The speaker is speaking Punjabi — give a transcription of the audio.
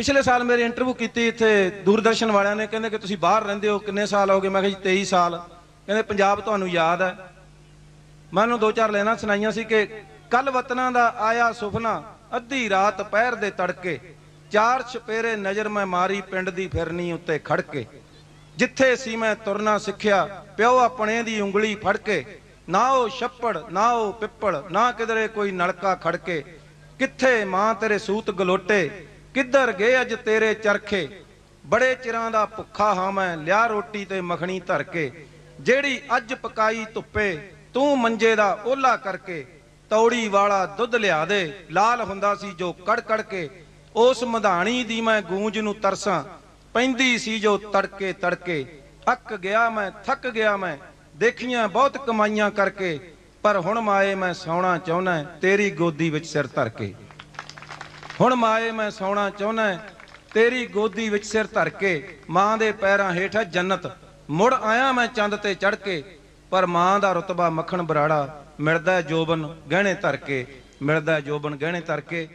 ਪਿਛਲੇ ਸਾਲ ਮੇਰੀ ਇੰਟਰਵਿਊ ਕੀਤੀ ਇੱਥੇ ਦੂਰਦਰਸ਼ਨ ਵਾਲਿਆਂ ਨੇ, ਕਹਿੰਦੇ ਕਿ ਤੁਸੀਂ ਬਾਹਰ ਰਹਿੰਦੇ ਹੋ, ਕਿੰਨੇ ਸਾਲ ਹੋ ਗਏ? ਮੈਂ ਕਿਹਾ ਜੀ 23 ਸਾਲ। ਕਹਿੰਦੇ, ਪੰਜਾਬ ਤੁਹਾਨੂੰ ਯਾਦ ਹੈ। ਮੈਂ ਉਹਨੂੰ ਦੋ ਚਾਰ ਲੈਣਾ ਸੁਣਾਈਆਂ ਸੀ ਕਿ ਕੱਲ ਵਤਨਾਂ ਦਾ ਆਇਆ ਸੁਪਨਾ ਅੱਧੀ ਰਾਤ ਪਹਿਰ ਦੇ ਤੜਕੇ, ਚਾਰ ਛਪੇਰੇ ਨਜ਼ਰ ਮੈਂ ਮਾਰੀ, ਪਿੰਡ ਦੀ ਫਿਰਨੀ ਉੱਤੇ ਖੜ ਕੇ ਜਿੱਥੇ ਸੀ ਮੈਂ ਤੁਰਨਾ ਸਿੱਖਿਆ, ਪਿਓ ਆਪਣੇ ਦੀ ਉਂਗਲੀ ਫੜ ਕੇ ਨਾ ਉਹ ਛੱਪੜ, ਨਾ ਉਹ ਪਿੱਪੜ ਨਾ ਕਿਧਰੇ ਕੋਈ ਨਲਕਾ ਖੜ ਕੇ ਕਿੱਥੇ ਮਾਂ ਤੇਰੇ ਸੂਤ ਗਲੋਟੇ ਕਿੱਧਰ ਗਏ ਅੱਜ ਤੇਰੇ ਚਰਖੇ? ਬੜੇ ਚਿਰਾਂ ਦਾ ਭੁੱਖਾ ਹਾਂ ਮੈਂ, ਲਿਆ ਰੋਟੀ ਤੇ ਮੱਖਣੀ ਧਰ ਕੇ। ਜਿਹੜੀ ਅੱਜ ਪਕਾਈ ਧੁੱਪੇ, ਤੂੰ ਮੰਜੇ ਦਾ ਓਲਾ ਕਰਕੇ, ਤੌੜੀ ਵਾਲਾ ਦੁੱਧ ਲਿਆ ਦੇ। ਲਾਲ ਹੁੰਦਾ ਸੀ ਜੋ ਕੜ ਕੜ ਕੇ, ਉਸ ਮਧਾਣੀ ਦੀ ਮੈਂ ਗੂੰਜ ਨੂੰ ਤਰਸਾਂ। ਪੈਂਦੀ ਸੀ ਜੋ ਤੜਕੇ ਤੜਕੇ। ਅੱਕ ਗਿਆ ਮੈਂ, ਥੱਕ ਗਿਆ ਮੈਂ। ਦੇਖੀਆਂ ਬਹੁਤ ਕਮਾਈਆਂ ਕਰਕੇ, ਪਰ ਹੁਣ ਮਾਏ ਮੈਂ ਸੌਣਾ ਚਾਹੁੰਨਾ ਤੇਰੀ ਗੋਦੀ ਵਿੱਚ ਸਿਰ ਧਰ ਕੇ। ਹੁਣ ਮਾਏ, ਮੈਂ ਸੌਣਾ ਚਾਹੁੰਨਾ ਤੇਰੀ ਗੋਦੀ ਵਿੱਚ ਸਿਰ ਧਰ ਕੇ ਮਾਂ ਦੇ ਪੈਰਾਂ ਹੇਠ ਹੈ ਜੰਨਤ। ਮੁੜ ਆਇਆ ਮੈਂ ਚੰਦ ਤੇ ਚੜ ਕੇ, ਪਰ ਮਾਂ ਦਾ ਰਤਬਾ ਮੱਖਣ ਬਰਾੜਾ। ਮਿਲਦਾ ਜੋਬਨ ਗਹਿਣੇ ਧਰ ਕੇ, ਮਿਲਦਾ ਜੋਬਨ ਗਹਿਣੇ ਧਰ ਕੇ।